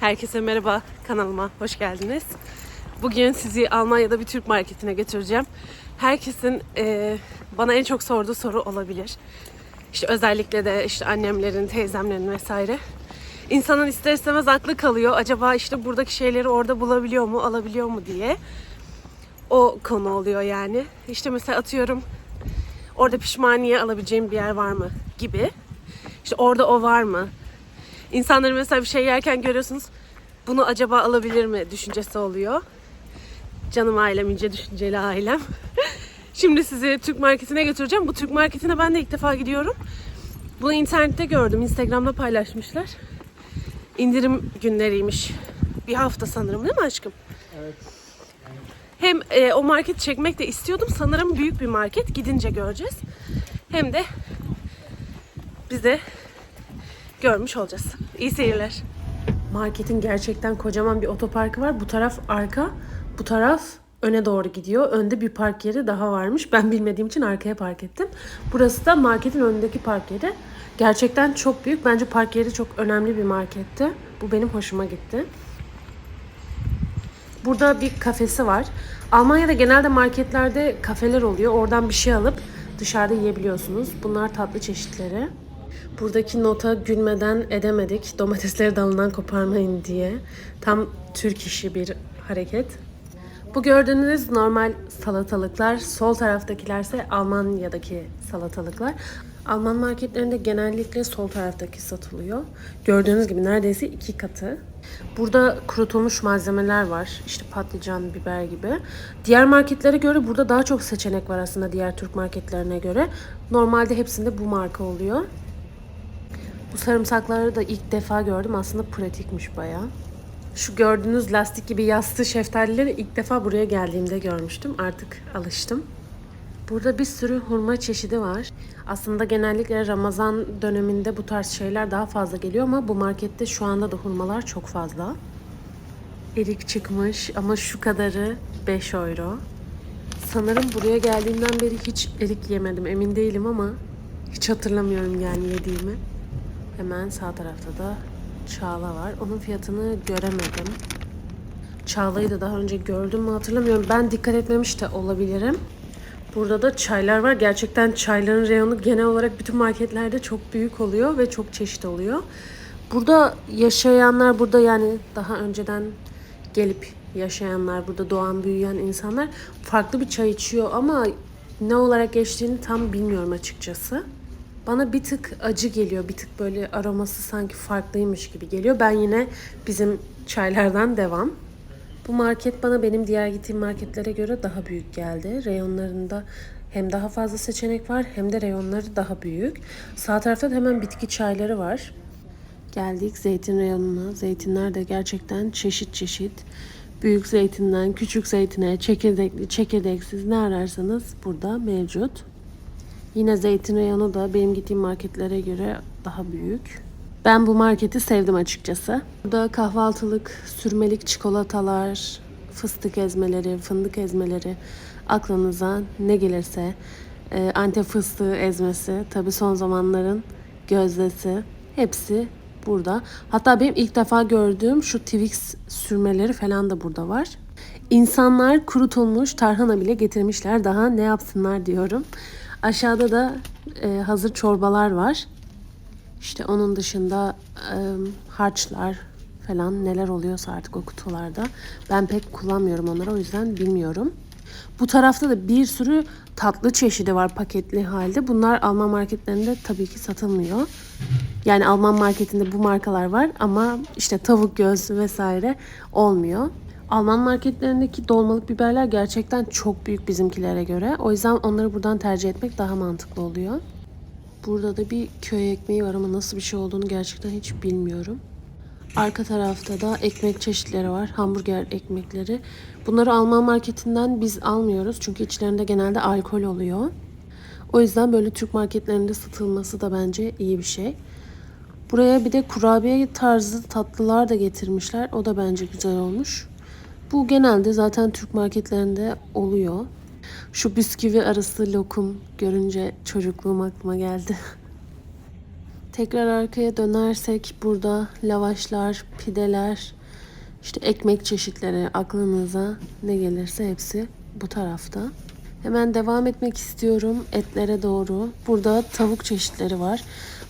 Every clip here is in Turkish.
Herkese merhaba kanalıma hoş geldiniz. Bugün sizi Almanya'da bir Türk marketine götüreceğim. Herkesin e, bana en çok sorduğu soru olabilir. İşte özellikle de işte annemlerin, teyzemlerin vesaire. İnsanın ister istemez aklı kalıyor. Acaba işte buradaki şeyleri orada bulabiliyor mu, alabiliyor mu diye. O konu oluyor yani. İşte mesela atıyorum orada pişmaniye alabileceğim bir yer var mı gibi. İşte orada o var mı? İnsanların mesela bir şey yerken görüyorsunuz bunu acaba alabilir mi düşüncesi oluyor. Canım ailem, ince düşünceli ailem. Şimdi sizi Türk marketine götüreceğim. Bu Türk marketine ben de ilk defa gidiyorum. Bunu internette gördüm. Instagram'da paylaşmışlar. İndirim günleriymiş. Bir hafta sanırım değil mi aşkım? Evet. Hem e, o market çekmek de istiyordum. Sanırım büyük bir market. Gidince göreceğiz. Hem de biz de görmüş olacağız. İyi seyirler. Marketin gerçekten kocaman bir otoparkı var. Bu taraf arka, bu taraf öne doğru gidiyor. Önde bir park yeri daha varmış. Ben bilmediğim için arkaya park ettim. Burası da marketin önündeki park yeri. Gerçekten çok büyük. Bence park yeri çok önemli bir marketti. Bu benim hoşuma gitti. Burada bir kafesi var. Almanya'da genelde marketlerde kafeler oluyor. Oradan bir şey alıp dışarıda yiyebiliyorsunuz. Bunlar tatlı çeşitleri. Buradaki nota gülmeden edemedik. Domatesleri dalından koparmayın diye. Tam Türk işi bir hareket. Bu gördüğünüz normal salatalıklar. Sol taraftakilerse Almanya'daki salatalıklar. Alman marketlerinde genellikle sol taraftaki satılıyor. Gördüğünüz gibi neredeyse iki katı. Burada kurutulmuş malzemeler var. İşte patlıcan, biber gibi. Diğer marketlere göre burada daha çok seçenek var aslında diğer Türk marketlerine göre. Normalde hepsinde bu marka oluyor. Bu sarımsakları da ilk defa gördüm. Aslında pratikmiş bayağı. Şu gördüğünüz lastik gibi yassı şeftalileri ilk defa buraya geldiğimde görmüştüm. Artık alıştım. Burada bir sürü hurma çeşidi var. Aslında genellikle Ramazan döneminde bu tarz şeyler daha fazla geliyor ama bu markette şu anda da hurmalar çok fazla. Erik çıkmış ama şu kadarı 5 euro. Sanırım buraya geldiğimden beri hiç erik yemedim emin değilim ama hiç hatırlamıyorum yani yediğimi. Hemen sağ tarafta da çağla var. Onun fiyatını göremedim. Çağla'yı da daha önce gördüm mü hatırlamıyorum. Ben dikkat etmemiş de olabilirim. Burada da çaylar var. Gerçekten çayların reyonu genel olarak bütün marketlerde çok büyük oluyor ve çok çeşit oluyor. Burada yaşayanlar, burada yani daha önceden gelip yaşayanlar, burada doğan büyüyen insanlar farklı bir çay içiyor ama ne olarak geçtiğini tam bilmiyorum açıkçası. Bana bir tık acı geliyor. Bir tık böyle aroması sanki farklıymış gibi geliyor. Ben yine bizim çaylardan devam. Bu market bana benim diğer gittiğim marketlere göre daha büyük geldi. Reyonlarında hem daha fazla seçenek var hem de reyonları daha büyük. Sağ tarafta da hemen bitki çayları var. Geldik zeytin reyonuna. Zeytinler de gerçekten çeşit çeşit. Büyük zeytinden küçük zeytine, çekirdekli, çekirdeksiz ne ararsanız burada mevcut. Yine zeytin reyonu da benim gittiğim marketlere göre daha büyük. Ben bu marketi sevdim açıkçası. Burada kahvaltılık, sürmelik çikolatalar, fıstık ezmeleri, fındık ezmeleri, aklınıza ne gelirse, e, antep fıstığı ezmesi, tabi son zamanların gözdesi, hepsi burada. Hatta benim ilk defa gördüğüm şu Twix sürmeleri falan da burada var. İnsanlar kurutulmuş tarhana bile getirmişler. Daha ne yapsınlar diyorum. Aşağıda da e, hazır çorbalar var. İşte onun dışında e, harçlar falan neler oluyorsa artık o kutularda. Ben pek kullanmıyorum onları o yüzden bilmiyorum. Bu tarafta da bir sürü tatlı çeşidi var paketli halde. Bunlar Alman marketlerinde tabii ki satılmıyor. Yani Alman marketinde bu markalar var ama işte tavuk göz vesaire olmuyor. Alman marketlerindeki dolmalık biberler gerçekten çok büyük bizimkilere göre. O yüzden onları buradan tercih etmek daha mantıklı oluyor. Burada da bir köy ekmeği var ama nasıl bir şey olduğunu gerçekten hiç bilmiyorum. Arka tarafta da ekmek çeşitleri var. Hamburger ekmekleri. Bunları Alman marketinden biz almıyoruz. Çünkü içlerinde genelde alkol oluyor. O yüzden böyle Türk marketlerinde satılması da bence iyi bir şey. Buraya bir de kurabiye tarzı tatlılar da getirmişler. O da bence güzel olmuş. Bu genelde zaten Türk marketlerinde oluyor. Şu bisküvi arası lokum görünce çocukluğum aklıma geldi. Tekrar arkaya dönersek burada lavaşlar, pideler, işte ekmek çeşitleri aklınıza ne gelirse hepsi bu tarafta. Hemen devam etmek istiyorum etlere doğru. Burada tavuk çeşitleri var.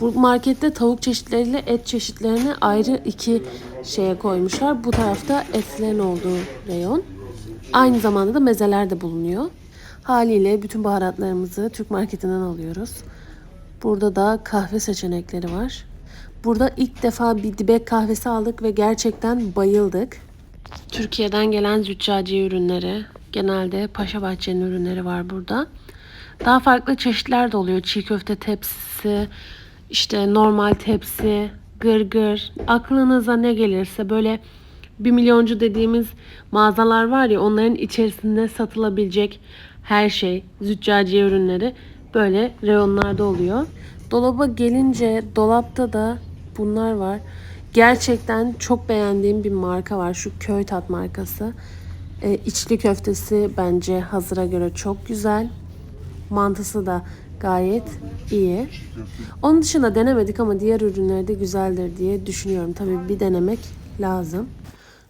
Bu markette tavuk çeşitleriyle et çeşitlerini ayrı iki şeye koymuşlar. Bu tarafta etlerin olduğu reyon. Aynı zamanda da mezeler de bulunuyor. Haliyle bütün baharatlarımızı Türk marketinden alıyoruz. Burada da kahve seçenekleri var. Burada ilk defa bir dibek kahvesi aldık ve gerçekten bayıldık. Türkiye'den gelen züccaciye ürünleri, genelde Paşa Bahçe'nin ürünleri var burada. Daha farklı çeşitler de oluyor. Çiğ köfte tepsisi, işte normal tepsi, gırgır. Aklınıza ne gelirse böyle bir milyoncu dediğimiz mağazalar var ya onların içerisinde satılabilecek her şey, züccaciye ürünleri böyle reyonlarda oluyor. Dolaba gelince dolapta da bunlar var. Gerçekten çok beğendiğim bir marka var. Şu Köy Tat markası. Ee, içli köftesi bence hazıra göre çok güzel. Mantısı da gayet iyi. Onun dışında denemedik ama diğer ürünleri de güzeldir diye düşünüyorum. Tabii bir denemek lazım.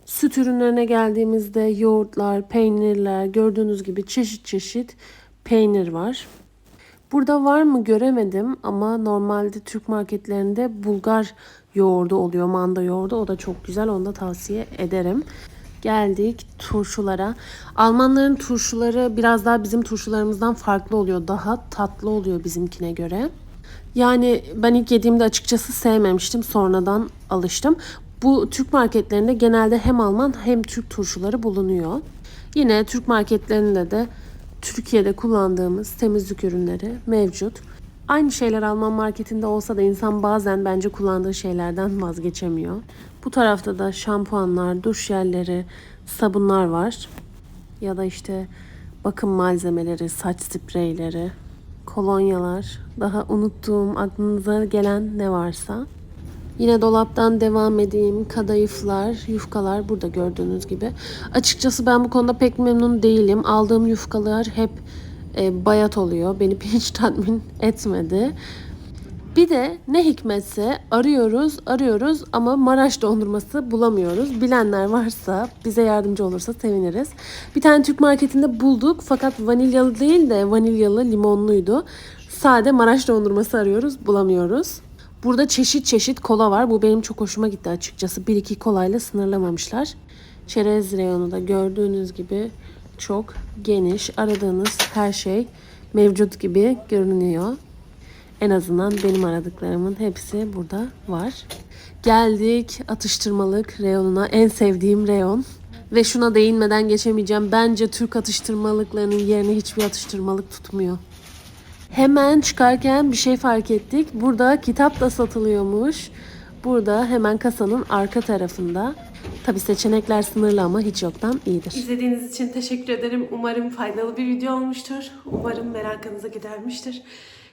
Süt ürünlerine geldiğimizde yoğurtlar, peynirler, gördüğünüz gibi çeşit çeşit peynir var. Burada var mı göremedim ama normalde Türk marketlerinde Bulgar yoğurdu oluyor, manda yoğurdu. O da çok güzel, onu da tavsiye ederim. Geldik turşulara. Almanların turşuları biraz daha bizim turşularımızdan farklı oluyor. Daha tatlı oluyor bizimkine göre. Yani ben ilk yediğimde açıkçası sevmemiştim. Sonradan alıştım. Bu Türk marketlerinde genelde hem Alman hem Türk turşuları bulunuyor. Yine Türk marketlerinde de Türkiye'de kullandığımız temizlik ürünleri mevcut. Aynı şeyler Alman marketinde olsa da insan bazen bence kullandığı şeylerden vazgeçemiyor. Bu tarafta da şampuanlar, duş jelleri, sabunlar var. Ya da işte bakım malzemeleri, saç spreyleri, kolonyalar, daha unuttuğum, aklınıza gelen ne varsa. Yine dolaptan devam edeyim. Kadayıflar, yufkalar burada gördüğünüz gibi. Açıkçası ben bu konuda pek memnun değilim. Aldığım yufkalar hep e, bayat oluyor. Beni hiç tatmin etmedi. Bir de ne hikmetse arıyoruz, arıyoruz ama Maraş dondurması bulamıyoruz. Bilenler varsa bize yardımcı olursa seviniriz. Bir tane Türk marketinde bulduk fakat vanilyalı değil de vanilyalı limonluydu. Sade Maraş dondurması arıyoruz, bulamıyoruz. Burada çeşit çeşit kola var. Bu benim çok hoşuma gitti açıkçası. Bir iki kolayla sınırlamamışlar. Çerez reyonu da gördüğünüz gibi çok geniş. Aradığınız her şey mevcut gibi görünüyor. En azından benim aradıklarımın hepsi burada var. Geldik atıştırmalık reyonuna. En sevdiğim reyon. Ve şuna değinmeden geçemeyeceğim. Bence Türk atıştırmalıklarının yerini hiçbir atıştırmalık tutmuyor. Hemen çıkarken bir şey fark ettik. Burada kitap da satılıyormuş. Burada hemen kasanın arka tarafında. Tabi seçenekler sınırlı ama hiç yoktan iyidir. İzlediğiniz için teşekkür ederim. Umarım faydalı bir video olmuştur. Umarım merakınızı gidermiştir.